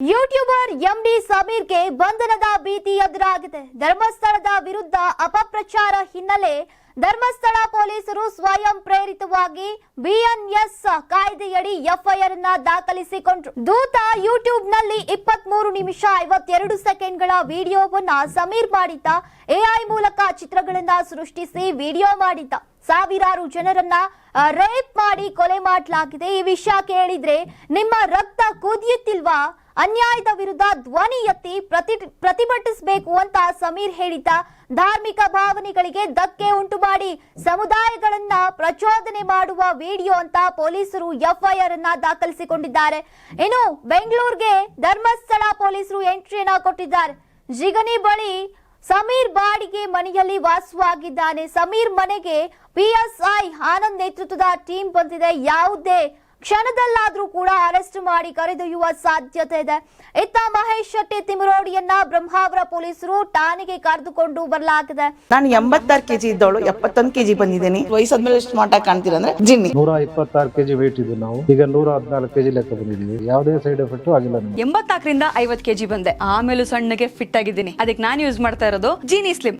YouTuber MD ಸಮೀರ್ಗೆ ಬಂಧನದ ಭೀತಿ ಎದುರಾಗಿದೆ. ಧರ್ಮಸ್ಥಳದ ವಿರುದ್ಧ ಅಪಪ್ರಚಾರ ಹಿನ್ನೆಲೆ ಧರ್ಮಸ್ಥಳ ಪೊಲೀಸರು ಸ್ವಯಂ ಪ್ರೇರಿತವಾಗಿ ಬಿಎನ್ಎಸ್ ಕಾಯ್ದೆಯಡಿ ಎಫ್ಐಆರ್ನ ದಾಖಲಿಸಿಕೊಂಡ್ರು. ದೂತ ಯೂಟ್ಯೂಬ್ನಲ್ಲಿ ಇಪ್ಪತ್ಮೂರು ನಿಮಿಷ ಐವತ್ತೆರಡು ಸೆಕೆಂಡ್ಗಳ ವಿಡಿಯೋವನ್ನ ಸಮೀರ್ ಮಾಡಿದ್ದ. ಎಐ ಮೂಲಕ ಚಿತ್ರಗಳನ್ನ ಸೃಷ್ಟಿಸಿ ವಿಡಿಯೋ ಮಾಡಿದ್ದ. ಸಾವಿರಾರು ಜನರನ್ನ ರೇಪ್ ಮಾಡಿ ಕೊಲೆ ಮಾಡಲಾಗಿದೆ. ಈ ವಿಷಯ ಕೇಳಿದ್ರೆ ನಿಮ್ಮ ರಕ್ತ ಕುದಿಯುತ್ತಿಲ್ವಾ? ಅನ್ಯಾಯದ ವಿರುದ್ಧ ಧ್ವನಿ ಎತ್ತಿ ಪ್ರತಿ, ಪ್ರತಿಭಟಿಸಬೇಕು ಅಂತ ಸಮೀರ್ ಹೇಳಿದ್ದ ಧಾರ್ಮಿಕ ಭಾವನೆಗಳಿಗೆ ಧಕ್ಕೆ ಉಂಟು ಮಾಡಿ ಸಮುದಾಯಗಳನ್ನ ಪ್ರಚೋದನೆ ಮಾಡುವ ವಿಡಿಯೋ ಅಂತ ಪೊಲೀಸರು ಎಫ್ಐಆರ್ ಅನ್ನ ದಾಖಲಿಸಿಕೊಂಡಿದ್ದಾರೆ. ಇನ್ನು ಬೆಂಗಳೂರಿಗೆ ಧರ್ಮಸ್ಥಳ ಪೊಲೀಸರು ಎಂಟ್ರಿಯನ್ನ ಕೊಟ್ಟಿದ್ದಾರೆ. ಜಿಗಣಿ ಬಳಿ ಸಮೀರ್ ಬಾಡಿಗೆ ಮನೆಯಲ್ಲಿ ವಾಸವಾಗಿದ್ದಾನೆ. ಸಮೀರ್ ಮನೆಗೆ ಪಿಎಸ್ಐ ಆನಂದ್ ನೇತೃತ್ವದ ಟೀಮ್ ಬಂದಿದೆ. ಯಾವುದೇ ಕ್ಷಣದಲ್ಲಾದ್ರೂ ಕೂಡ ಅರೆಸ್ಟ್ ಮಾಡಿ ಕರೆದೊಯ್ಯುವ ಸಾಧ್ಯತೆ ಇದೆ. ಇತ್ತ ಮಹೇಶ್ ಶೆಟ್ಟಿ ತಿಮರೋಡಿಯನ್ನ ಬ್ರಹ್ಮಾವರ ಪೊಲೀಸರು ಠಾಣೆಗೆ ಕರೆದುಕೊಂಡು ಬರಲಾಗಿದೆ. ನಾನು ಎಂಬತ್ತಾರು ಕೆಜಿ ಇದ್ದವಳು ಎಪ್ಪತ್ತೊಂದು ಕೆಜಿ ಬಂದಿದ್ದೀನಿ. ವಯಸ್ಸಾದ್ಮೇಲೆ ಸ್ಮಾರ್ಟ್ ಆಗಿ ಕಾಣ್ತೀರ ಅಂದ್ರೆ ಜಿನ್ನಿ. ನೂರ ಇಪ್ಪತ್ತಾರು ಕೆಜಿ ವೆಯ್ಟ್ ಇದ್ದು ನಾವು. ಈಗ ನೂರ ಹದಿನಾಲ್ಕು ಕೆಜಿ ಲೆಕ್ಕ ಬಂದಿದ್ದೀವಿ. ಯಾವುದೇ ಸೈಡ್ ಎಫೆಕ್ಟ್ ಆಗಿಲ್ಲ ಎಂಬತ್ತಾಕರಿಂದ ಎಂಬತ್ನಾಲ್ಕರಿಂದ ಐವತ್ ಕೆಜಿ ಬಂದೆ. ಆಮೇಲೆ ಸಣ್ಣಗೆ ಫಿಟ್ ಆಗಿದ್ದೀನಿ. ಅದಕ್ಕೆ ನಾನು ಯೂಸ್ ಮಾಡ್ತಾ ಇರೋದು ಜೀನಿ ಸ್ಲಿಮ್